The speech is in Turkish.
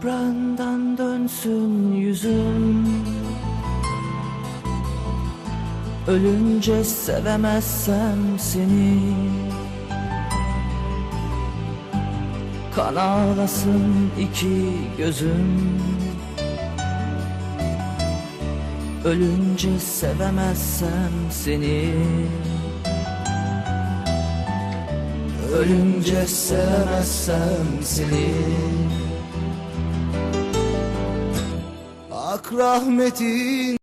toprağından dönsün yüzüm Ölünce sevemezsem seni. Kan ağlasın iki gözüm. Ölünce sevemezsem seni. Ölünce sevemezsem seni. Rahmetin